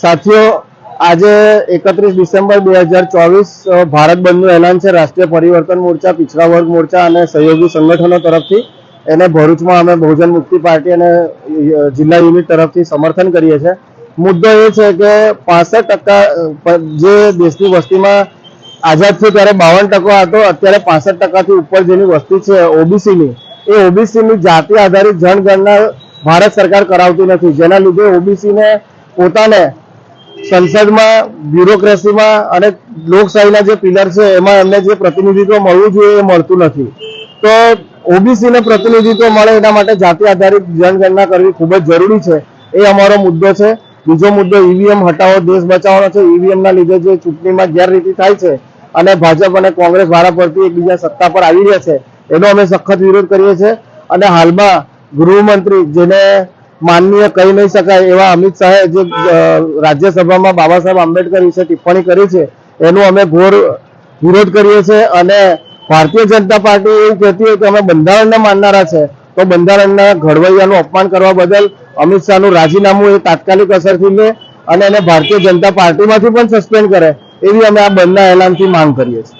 સાથીઓ, આજે એકત્રીસ ડિસેમ્બર બે હજાર ચોવીસ ભારત બંધનું એલાન છે રાષ્ટ્રીય પરિવર્તન મોરચા, પિછડા વર્ગ મોરચા અને સહયોગી સંગઠનો તરફથી. એને ભરૂચમાં અમે બહુજન મુક્તિ પાર્ટી અને જિલ્લા યુનિટ તરફથી સમર્થન કરીએ છીએ. મુદ્દો એ છે કે પાસઠ ટકા જે દેશની વસ્તીમાં આઝાદ થયો ત્યારે બાવન ટકો હતો, અત્યારે પાસઠ ટકાથી ઉપર જેની વસ્તી છે ઓબીસીની. એ ઓબીસીની જાતિ આધારિત જનગણના ભારત સરકાર કરાવતી નથી. જેના લીધે ઓબીસીને પોતાને સંસદમાં, બ્યુરોક્રેસીમાં અને લોકશાહીના જે પિલર છે, એમાં એમને જે પ્રતિનિધિત્વ મળવું જોઈએ એ મળતું નથી. તો ઓબીસીને પ્રતિનિધિત્વ મળે એના માટે જાતિ આધારિત જનગણના કરવી ખૂબ જ જરૂરી છે. એ અમારો મુદ્દો છે. બીજો મુદ્દો, ઈવીએમ હટાવો, દેશ બચાવવાનો છે. ઈવીએમના લીધે જે ચૂંટણીમાં ગેરરીતિ થાય છે અને ભાજપ અને કોંગ્રેસ વારા પરથી એકબીજા સત્તા પર આવી રહ્યા છે, એનો અમે સખત વિરોધ કરીએ છીએ. અને હાલમાં ગૃહમંત્રી જેને માનનીય કહી નહીં શકાય એવા અમિત શાહે જે રાજ્યસભામાં બાબા સાહેબ આંબેડકર વિશે ટિપ્પણી કરી છે, એનો અમે ઘોર વિરોધ કરીએ છીએ અને ભારતીય જનતા પાર્ટી એવું કહેતી હોય કે અમે બંધારણને માનનારા છે, તો બંધારણના ઘડવૈયાનું અપમાન કરવા બદલ અમિત શાહનું રાજીનામું એ તાત્કાલિક અસરથી લે અને એને ભારતીય જનતા પાર્ટીમાંથી પણ સસ્પેન્ડ કરે, એવી અમે આ બંધના એલાનથી માંગ કરીએ છીએ.